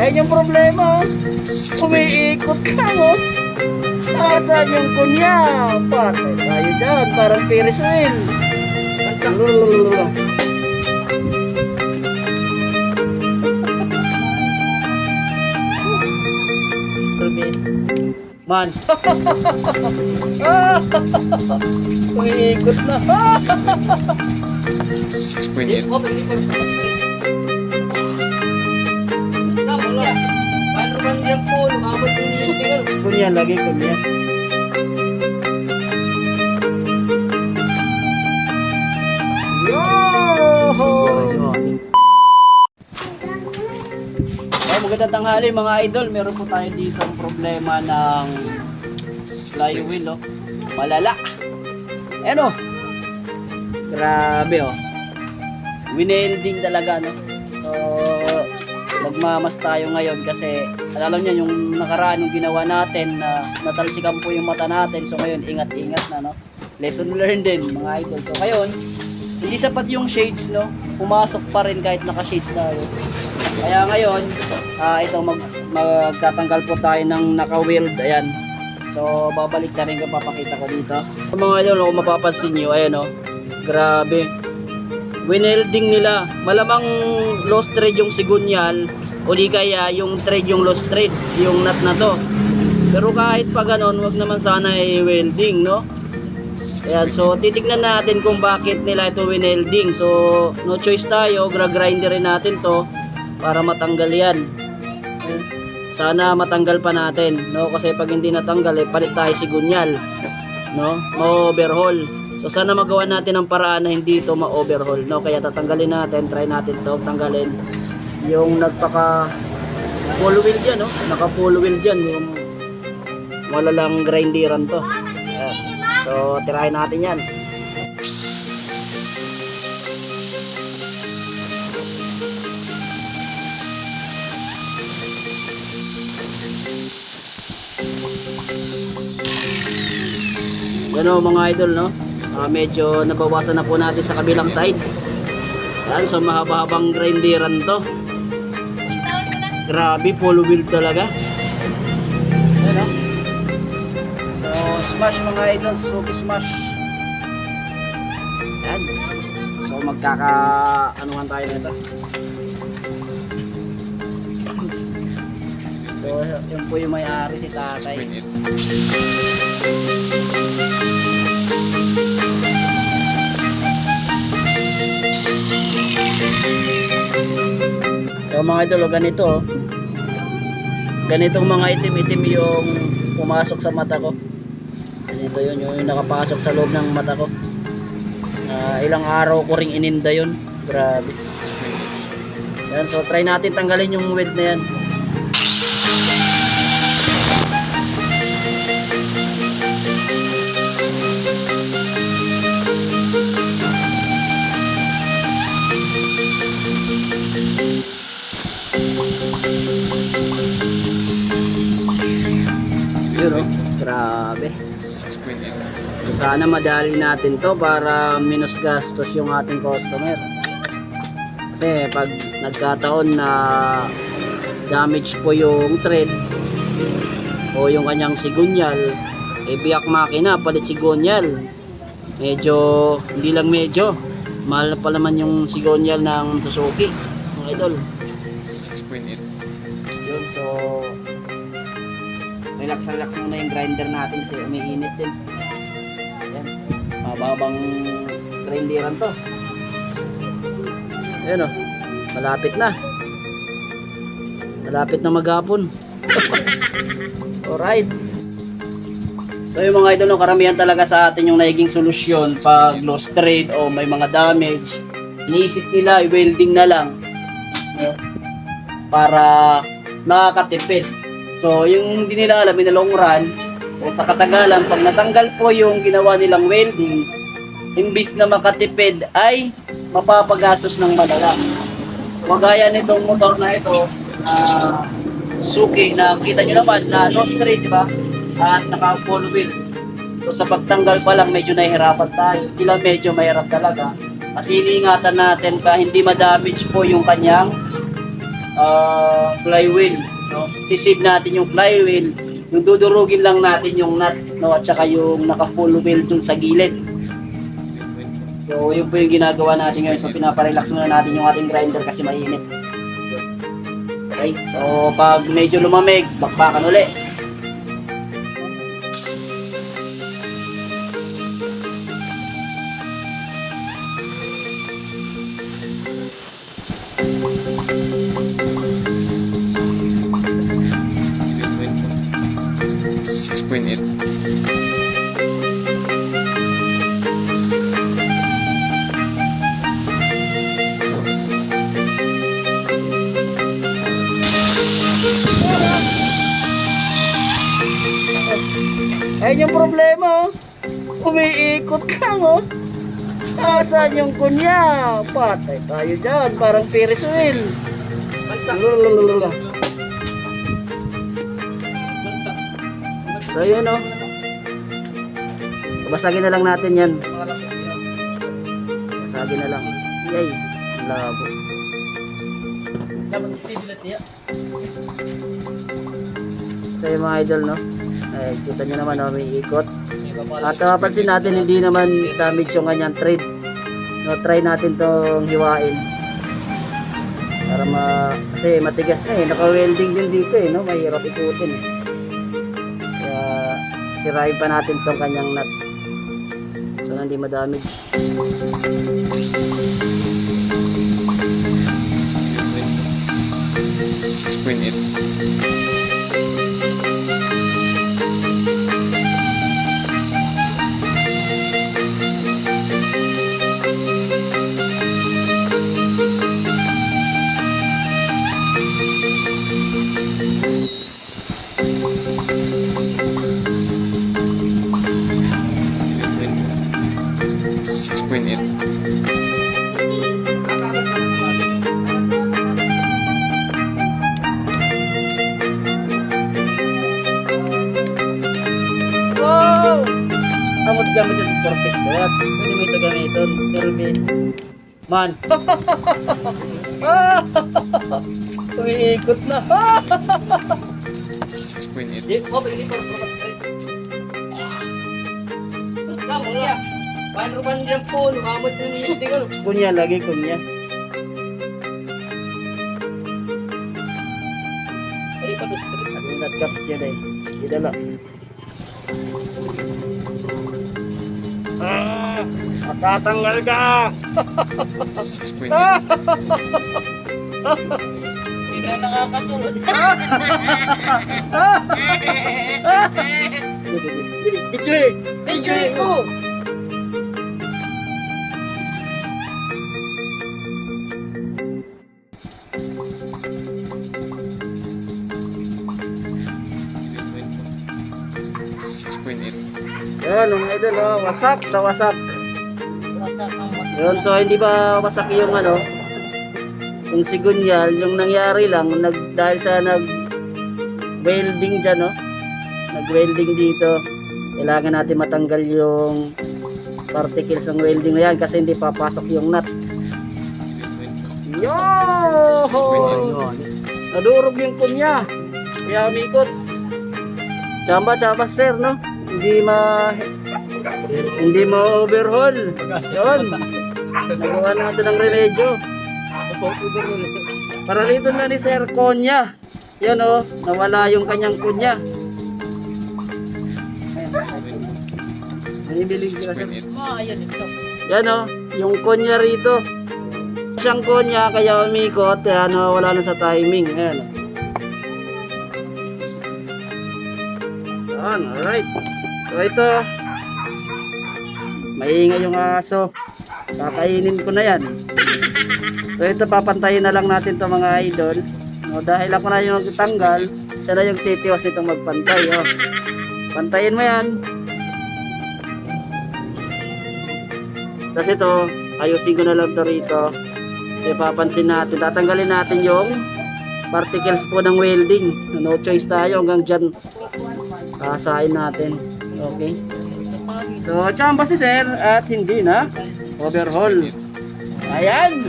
Ayun yung problema. Umiikot lang oh. Nasaan yung kunya? Patay tayo dyan. Parang Ferris wheel. Lulululul. Man. Umiikot na. 6.8. Kunya lagi kunya. Magandang tanghali mga idol. Meron po tayo dito ang problema ng flywheel, oh. Malala. Ano? Grabe, oh. Winelding talaga, no? So, magmamas tayo ngayon kasi alam niya yung nakaraan yung ginawa natin na natalsikan po yung mata natin. So, ngayon, ingat-ingat na, no? Lesson learned din, mga idol. So, ngayon, hindi sapat yung shades, no? Pumasok pa rin kahit naka-shades tayo. Kaya ngayon, ah ito mag magtatanggal po tayo ng naka-weld. Ayan. So, babalik na rin ko papakita ko dito. Mga idol, kung mapapansin nyo, ayan o. Grabe. Winelding nila. Malamang lost thread yung sigunyal o di kaya yung thread yung lost thread, yung nut na to. Pero kahit pa ganon, wag naman sana i-welding, no? Ayan, so titignan natin kung bakit nila ito winelding. So, no choice tayo, gra-grinder rin natin to para matanggal yan. Sana matanggal pa natin, no? Kasi pag hindi natanggal, eh, palit tayo sigunyal, no? Ma-overhaul. So, sana magawa natin ang paraan na hindi ito ma-overhaul, no? Kaya tatanggalin natin, try natin to tanggalin. Yung nagpaka full wheel dyan, no? Naka full wheel dyan, yung wala lang grinderan to. Ayan. So, tirahin natin yan. Yan o mga idol, no? Ah, medyo nabawasan na po natin sa kabilang side. Yan, so mahaba-habang grinderan to. Grabe, full wheel talaga. Yan o. So, smash mga idol, Suzuki smash. Yan. So, magkaka anuhan tayo nito. So, yun po yung may-ari si tatay. 6.8. So mga idol, oh, ganito oh. Ganitong mga itim-itim yung pumasok sa mata ko. Ganito yun, yung nakapasok sa loob ng mata ko. Ah, ilang araw ko ring ininda yun. Grabe. Yan, so try natin tanggalin yung weld na yan. Yun oh, grabe. 6.8. So sana madali natin to para minus gastos yung ating customer. Kasi pag nagkataon na damage po yung thread o yung kanyang sigunyal, eh biyak makina, palit sigunyal. Medyo, hindi lang medyo, mahal pa naman yung sigunyal ng Suzuki, mga idol. 6.8. Yun, so relax relax muna yung grinder natin kasi umiinit din. Ayan, mababang grinderan to. Ayan o, malapit na. Malapit na maghapon. Alright. So yung mga idol, karamihan talaga sa atin yung naging solusyon pag lost thread o may mga damage. Iniisip nila, i-welding na lang. No? Para nakakatipid. So, yung hindi nila alam in the long run, o sa katagalan, pag natanggal po yung ginawa nilang welding, imbis na makatipid ay mapapagastos ng malala. Magaya nitong motor na ito, na Suzuki, na kita nyo naman na no straight, di ba? At naka full wheel. So sa pagtanggal pa lang medyo nahihirapan tayo. Lang medyo mahirap talaga. Kasi iniingatan natin pa hindi ma-damage po yung kanyang ah, flywheel no? Sisave natin yung flywheel, yung dudurugin lang natin yung nut, no? At saka yung naka-full wheel dun sa gilid. So, yun po yung ginagawa natin ngayon. So, pinaparelax muna natin yung ating grinder kasi mainit. Okay? So, pag medyo lumamig, bakbakan ulit. 6.8. Ayun yung problema, oh. Umiikot lang, oh. Asan yung kunya? Patay tayo dyan. Parang Ferris wheel. Lulululula. So, yun, oh. Basagin na lang natin yan. Basagin na lang. Yay. Labo. So, yung mga idol, no? Eh, kita nyo naman, no? May ikot. At mapapansin natin, hindi naman damage yung kanyang thread. No, try natin tong hiwain. Para ma... Kasi matigas na eh. Naka-welding din dito eh, no? Mahirap ikutin eh. Sirain pa natin tong kanyang nut. So, na hindi madamage. Six point eight. Gamit yung perfect buhat. Pwede mo ito gamitin. Service. Man. Umiikot na. Six point eight. Di, oh, pwede pa rin Kamu ya. Paano ba niyan po? Lukamot na niyo. Kunya lagi, kunya. Ay, pa rin. Ano yung nagkap dyan eh. Idala. Ah! Matatanggal ka! Hindi na nakakasunod. Video eh! Video Yan, mga idol, oh, wasak na wasak. Yun, so hindi ba wasak yung ano, yung sigunyal, yung nangyari lang, nag, dahil sa nag welding dyan, no? Nag welding dito, kailangan natin matanggal yung particles ng welding na yan kasi hindi papasok yung nut. Yo! Nadurog yung kunya. Kaya umikot. Chamba, chamba sir, no? Hindi ma... Hindi ma overhaul. Yun. Nagawa natin ng remedyo. Para rito na ni Sir Konya. Yun oh, nawala yung kanyang kunya. Binibilig. Yan oh, yung konya rito. Siyang konya kaya umikot, kaya nawala na sa timing. Ayan. Yan, alright. So ito, maingay yung aso. Kakainin ko na yan. So ito, papantayin na lang natin to mga idol. No, dahil ako na yung tanggal, siya na yung titiwas nitong magpantay. Oh. Pantayin mo yan. Tapos ito, ayusin ko na lang to rito. Kaya papansin natin, tatanggalin natin yung particles po ng welding. No choice tayo hanggang dyan. Kasain natin. Okay. So, chamba si sir at hindi na overhaul. Ayan.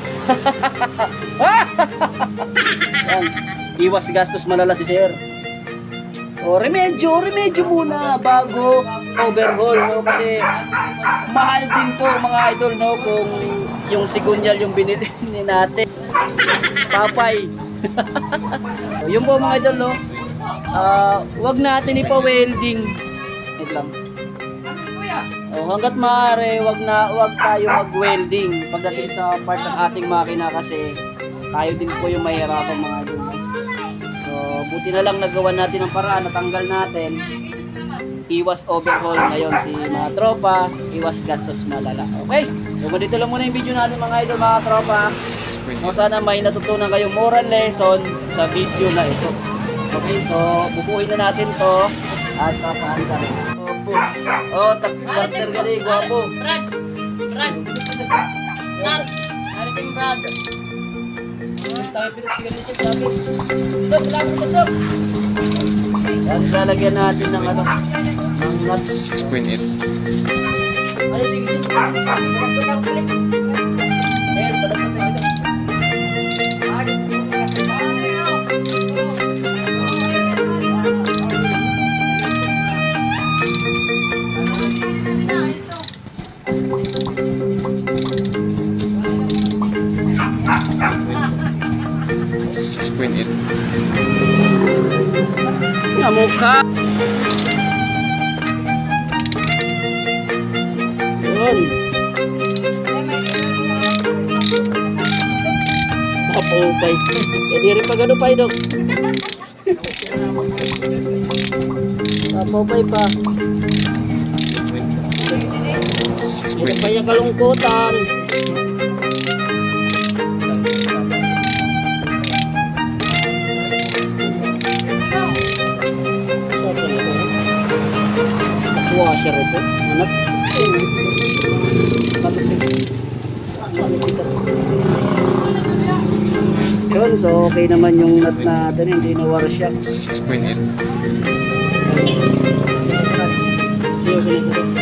Ayan. Iwas gastos malala si sir. O, remedyo, remedyo muna bago overhaul, no? Kasi mahal din to mga idol, no? Kung yung sigunyal yung binili natin. Papay. so, yun po mga idol, no? Ah, wag natin ipa-welding. Wait lang. Oh, hangga't maaari, wag na wag tayo mag-welding pagdating sa part ng ating makina kasi tayo din po yung mahirapan mga idol. So, buti na lang nagawa natin ang paraan, natanggal natin. Iwas overhaul ngayon si mga tropa, iwas gastos malala. Okay? So, ganito lang muna yung video natin mga idol, mga tropa. 6.8. sana may natutunan kayong moral lesson sa video na ito. Okay, so bubuhin na natin to at papahanda. Opo. Oh, tak-starter ka rin, gwapo. Brad! Brad! Brad! Arating Brad! Tayo pinagsigal ni Chip natin. Dok, lapit ka, Dok. Yan, lalagyan natin ng ano, ng nuts. 6.8. Ano, tingin Napupay. Pwede rin pag ano pa ito. Napupay pa. Hindi pa yung kalungkutan. Washer ito. Anak. Yun, so okay naman yung nut natin, hindi na war siya. 6.8.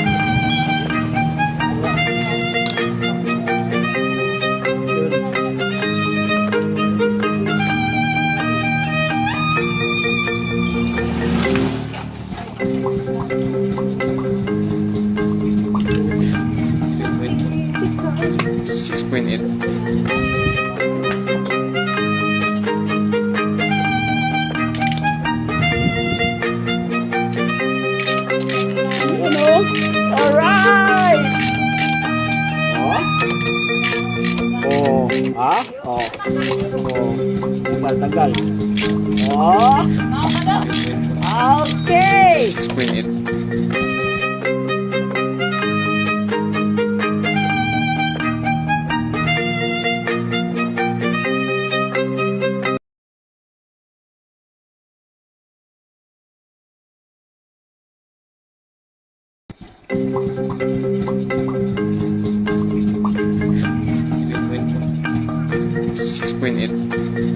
Oh. Ah? Oh. Oh. Tagal, tagal. Oh. Okay! Six point eight. Six point eight.